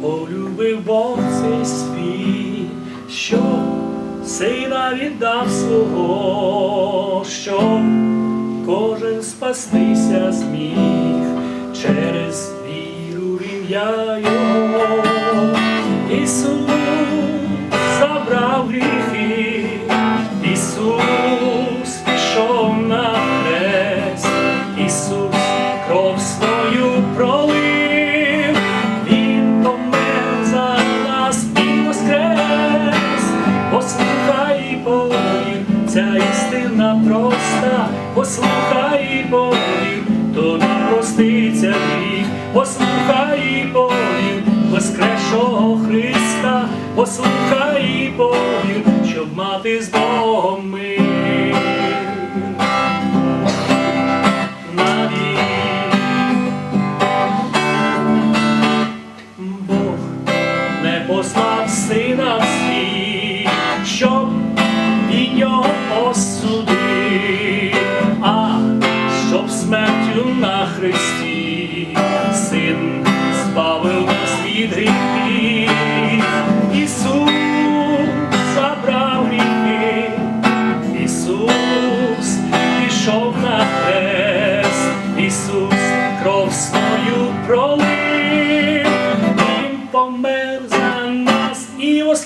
возлюбив Бог цей світ, що сина віддав свого, щоб кожен спастися зміг через віру в ім'я Його. Ісус проста, послухай і повір, тобі проститься гріх, послухай і повір, воскресшого Христа, послухай і повір, щоб мати з Богом. Навік. Бог не послав сина в світ, щоб він його осудив,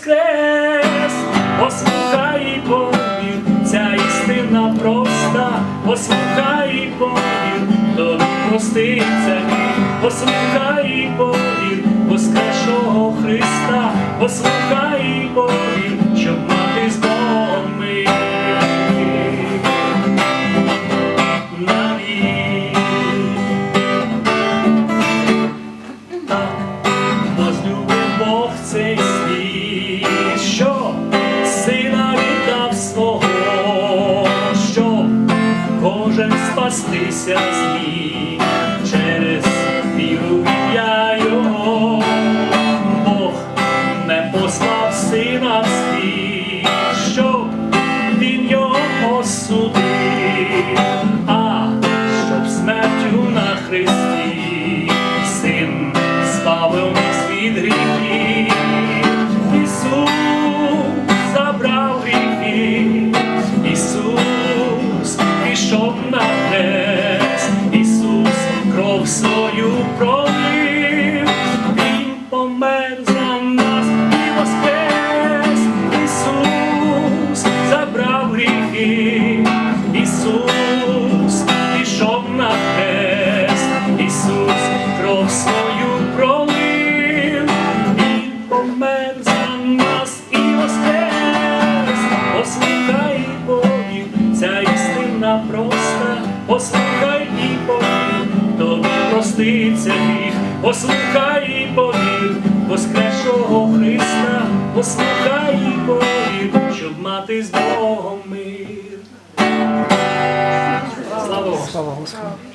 воскрес. Послухай і повір, ця істина проста, послухай і повір, тобі проститься. Послухай повір, воскрешого Христа, послухай спастися зміг послухай і повір, тобі проститься гріх, послухай і повір, воскресшого Христа, послухай і повір, щоб мати з Богом мир. Слава! Господу.